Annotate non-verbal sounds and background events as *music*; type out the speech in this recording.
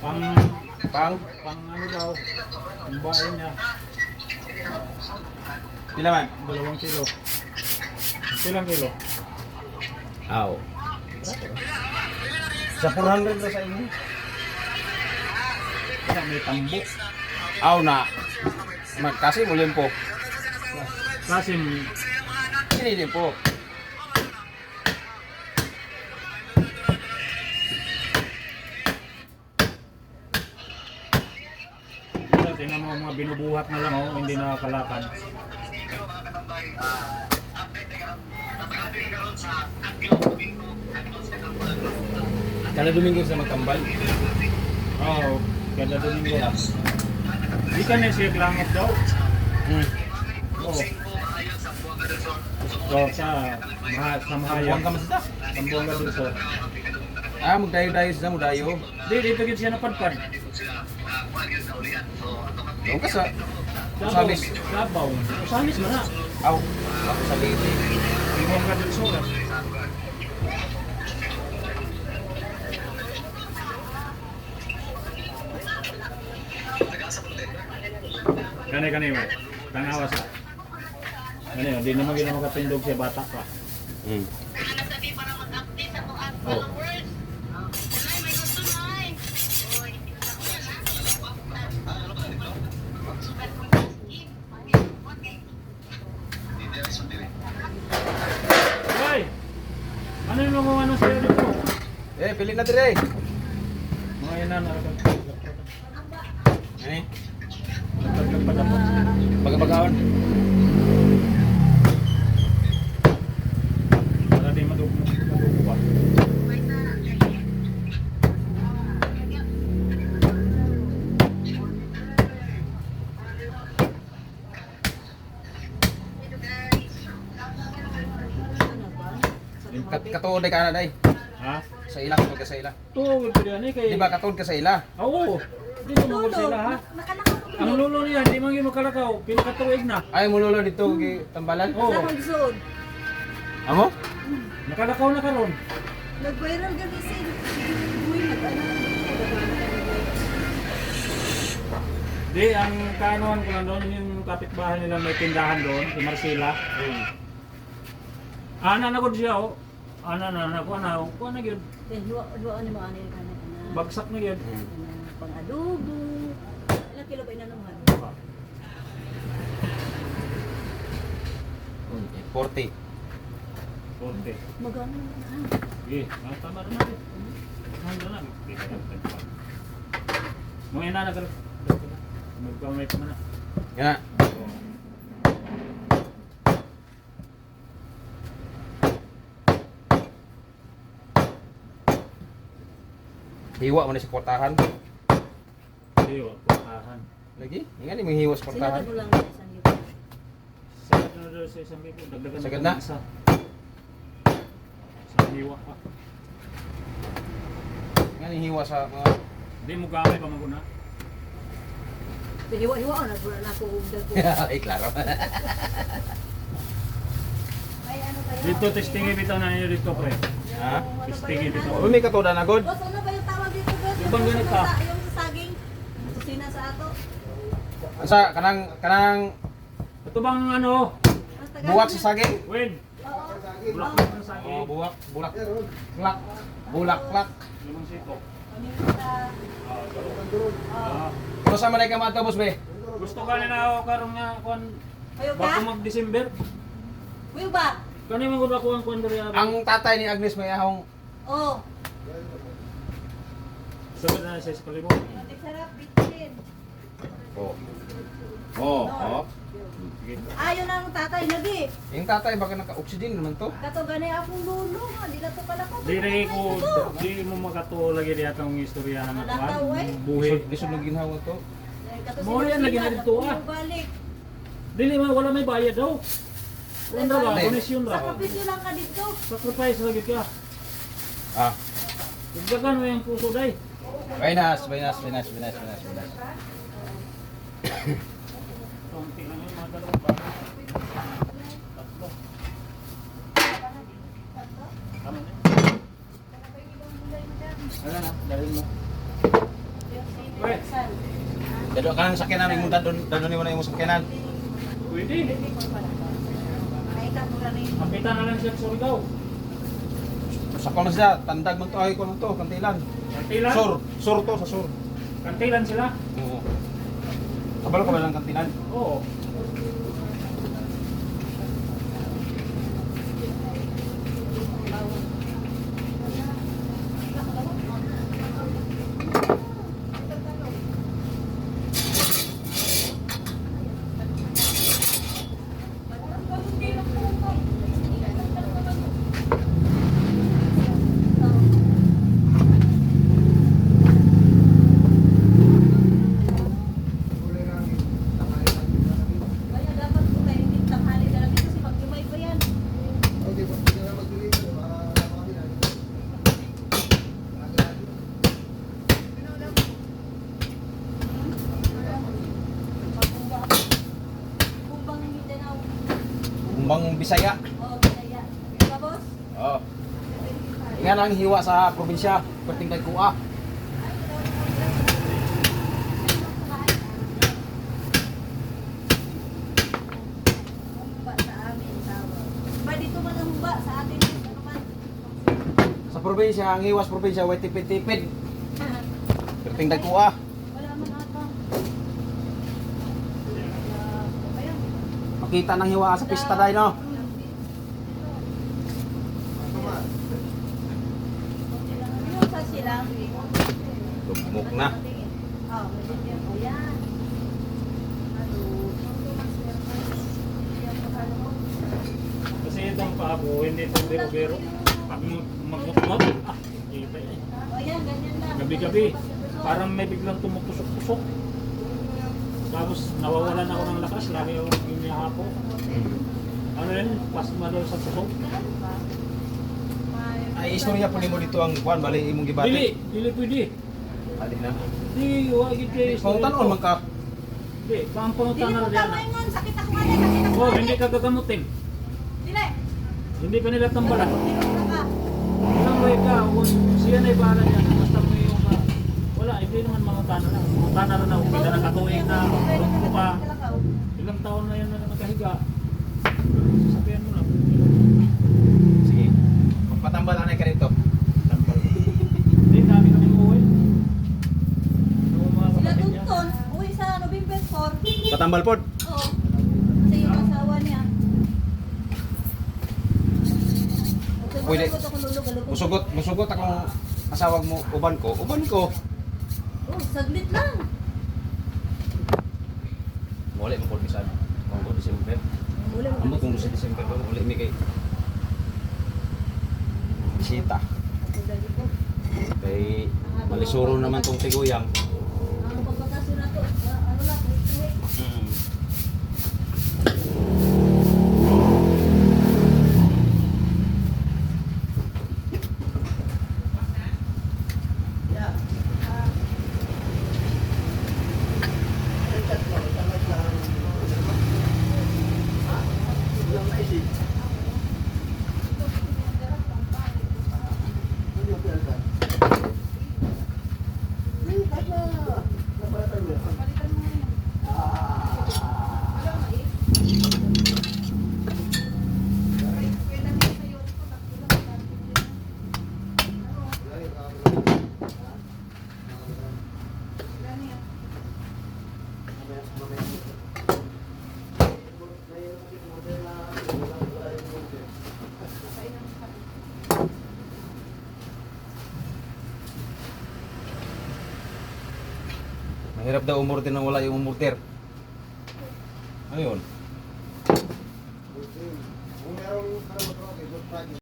Pang, Pang, pang ano daw, ang bahay niya, pila man? dalawang kilo. Ilang kilo? Aw. Sa 400 na sa inyo. Kaya may tambo. Aw na. Mag kasi mo limpo. Kasi Sini limpo. Binubuhat na lang, oh, hindi nakakalakad. Kada Domingo sa magtambal. Oo, oh, kada domingo. Di ka na siya langat daw. Hmm. Oo. Oh, sa, maha, sa Mahaya. Buwan ka masita. Sambuanga dun sa. Ah, magdayo-dayo sa mudayo. Di, dito gid siya napadpad. Doon ka sa Sabaw. Samis. Sabaw. Samis man na. Aw. Ako sa Leyte. Sambuanga dun sa. Kani kani mo. Tanawa sa. Kani, di naman gina makatindog siya bata pa. Hmm. At Oh. followers. Nay, may gusto na eh. Oy, Hoy! Ano yung mga ano sa'yo dito? Eh, pili na dire. Mga ka? Eh, Nagpagpagpagpag. bagabagawan. Para di madug madugo pa. Kat katuod ka na day. Ha? Sa ila katuod ka sa ila. Tuwag ko yan eh kay... Di ba katuod ka sa ila? Oo! Hindi ko mawag sila ha? Ang lulo niya, hindi man yung makalakaw. Pinakatuwig na. Ay mo lolo dito gi tambalan. Oo! Nagsuod. Amo? Nakalakaw na karon. Nag-viral ka kasi. Uy, nag-ano. Di, ang kaanuhan ko lang doon, yung kapitbahay nila may tindahan doon, si Marcela. Hmm. Ana na gud siya oh. Ana na na ko na ko na gyud. Eh, hiwa, hiwa ni mo ani ka na. Bagsak na gyud. Pang adobo. Ilang kilo ba inanuhan? 40. Konti. Magano na. Sige, ah, tama natin. Na. Hindi ka lang tagpa. Mga ina na karon. Magpamay pa na. Nga. Hiwa mo na sa kwartahan. Hindi, wag putahan. Lagi? Nga ni hiwa sa kwartahan. Mo lang sa isang yuko. Sagad na doon sa isang bibo. Dagdagan Sagad na? Isa. Sa hiwa pa. Nga ni hiwa sa mga Hindi mo gamay pa maguna. Hiwa-hiwa na pura na ako. *laughs* Ay, klaro. Ano? Dito testingin bitaw na niyo dito pre. ha? Testingin bitaw. Uy, may katuda na god. Boss, ano ba yung tawag Ibang ganit. Sa- Yung sa saging. Kusina sa ato. Asa kanang kanang Ito bang ano? Buwak na. sa saging? Win. Oo. Bulak na sa Oh, akin. buwak, bulak. Klak. Bulak, klak. Limang sito. Ano sa manay ka mga boss be? Gusto ka na ako karon nga kon bago mag-December. Kayo ba? Kani man gud ako ang kon. Ang tatay ni Agnes may ahong Oo. Sabi na sa eskwela mo. Sarap, bitchin. Oh. Oh, oh. Ayaw na ang tatay, lagi. Yung tatay baka naka-oxygen naman to. Kato gani akong lulo nga, di na to pala ko. Diri ko di mo makato lagi di atong istoryahan na eh. Buhi. Lisod, ng ginhawa to. Mo yan, lagi na dito, ah. Balik. Dili man wala may bayad daw. Wala ba? Komisyon ra. Sakripisyo lang ka dito. Sacrifice lagi ka. Ah. Dagdagan mo yung puso day. Tama na. Wala na, dalhin mo. Dado ka ng sakyanan, yung dadon, dadon mo na yung sakyanan. Pwede. Nakita mo na lang siya sa Surigao. Sakal na siya, tandag mo to, ay ko na to, kantilan. Kantilan? Sur, sur to, sa sur. Kantilan sila? Oo. Kabalo ka ba ng kantilan? Oo. Kaya dapat po kayo hindi tanghali na lang kasi mag-imay pa yan. Kumbang Mindanao. Kumbang Bisaya. Oo, Bisaya. Diba, boss? Oo. Nga lang hiwa sa probinsya, perting kay Kuha. Sa ang probinsya, ang hiwa sa probinsya, way tipid-tipid. Perting kay Kuha. Makita ng hiwa sa pista dahil no. Yung sa sila. Lumok na. Oh, yan. Kasi itong paabo, hindi itong biro-biro. Pag magmukmot, ah, kita eh. Yan. Gabi-gabi, parang may biglang tumutusok-tusok. Tapos nawawalan ako ng lakas, lagi ako ginihapo. Ano yun, pasma daw sa tusok. Ay, istorya po mo dito ang kuan, bali imong Dili, gibati. dili pwede. Ali na. Di, wag ito. Pangutan man ka. Di, pang pangutan Dili na mo rin. tama yun, sakit ako yan, sakit ako Oh, hindi ka gagamutin. Dili. Hindi ka nila tambalan. Dili. Ilang way ka, kung siya na ibahala niya, basta mo yung uh, wala, hindi naman mga tana lang. Mga tana rin ako, hindi na nakatuwing na rugpo ka. Ilang taon na yan na nakahiga. Sabihan mo na. Sige. Magpatambal anay ka dito. Tambal. Hindi, dami kami umuwi. Yung mga Sila kapatid niya. Tunton, uwi sa November 4. Patambal pod. Oo. Kasi yung asawa niya. Pwede. Musugot. Musugot, akong asawag mo, uban ko. Uban ko. Oh, saglit lang. Wala mo pod bisan. Mong ko December. Uli mo. Kung sa December ba wala mi kay bisita. Kay malisuro naman tong tiguyang. Ang pagpapasok na to, ah, ano lang, uwi. Hmm. Mahirap daw umorder nang wala yung umorder. Ano yun?